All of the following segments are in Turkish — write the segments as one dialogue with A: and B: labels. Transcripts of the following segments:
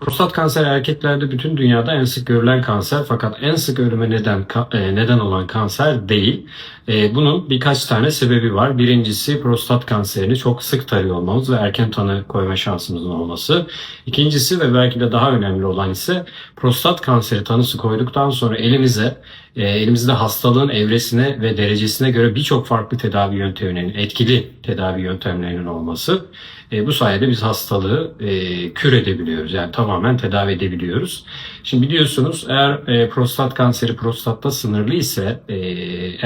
A: Prostat kanseri erkeklerde bütün dünyada en sık görülen kanser fakat en sık ölüme neden e, neden olan kanser değil. E, bunun birkaç tane sebebi var. Birincisi prostat kanserini çok sık tarıyor olmamız ve erken tanı koyma şansımızın olması. İkincisi ve belki de daha önemli olan ise prostat kanseri tanısı koyduktan sonra elimize e, elimizde hastalığın evresine ve derecesine göre birçok farklı tedavi yöntemlerinin, etkili tedavi yöntemlerinin olması. Bu sayede biz hastalığı kür edebiliyoruz. Yani tamamen tedavi edebiliyoruz. Şimdi biliyorsunuz eğer e, prostat kanseri prostatta sınırlı ise e,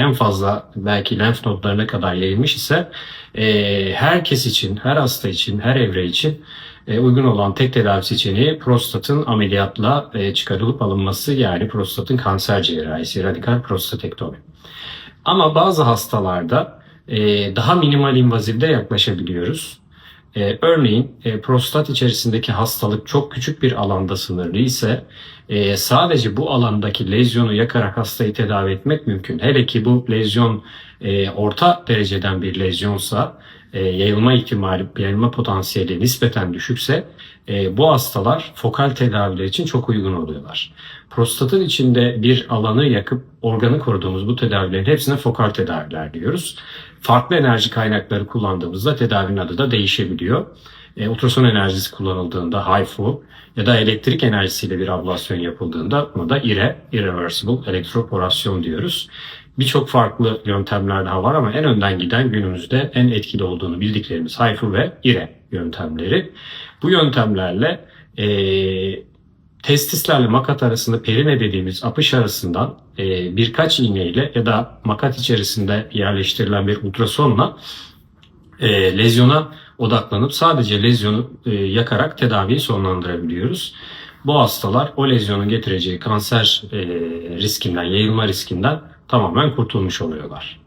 A: en fazla belki lenf nodlarına kadar yayılmış ise e, herkes için, her hasta için, her evre için e, uygun olan tek tedavi seçeneği prostatın ameliyatla e, çıkarılıp alınması yani prostatın kanser cerrahisi, radikal prostatektomi. Ama bazı hastalarda e, daha minimal invazivde yaklaşabiliyoruz. E, örneğin e, prostat içerisindeki hastalık çok küçük bir alanda sınırlı ise e, sadece bu alandaki lezyonu yakarak hastayı tedavi etmek mümkün. Hele ki bu lezyon e, orta dereceden bir lezyonsa e, yayılma ihtimali, yayılma potansiyeli nispeten düşükse e, bu hastalar fokal tedaviler için çok uygun oluyorlar. Prostatın içinde bir alanı yakıp organı koruduğumuz bu tedavilerin hepsine fokal tedaviler diyoruz. Farklı enerji kaynakları kullandığımızda tedavinin adı da değişebiliyor. E, ultrason enerjisi kullanıldığında HIFU ya da elektrik enerjisiyle bir ablasyon yapıldığında buna da IRE, Irreversible Elektroporasyon diyoruz. Birçok farklı yöntemler daha var ama en önden giden günümüzde en etkili olduğunu bildiklerimiz HIFU ve IRE yöntemleri. Bu yöntemlerle e, testislerle makat arasında perine dediğimiz apış arasından e, birkaç iğneyle ya da makat içerisinde yerleştirilen bir ultrasonla e, lezyona odaklanıp sadece lezyonu e, yakarak tedaviyi sonlandırabiliyoruz. Bu hastalar o lezyonun getireceği kanser e, riskinden, yayılma riskinden tamamen kurtulmuş oluyorlar.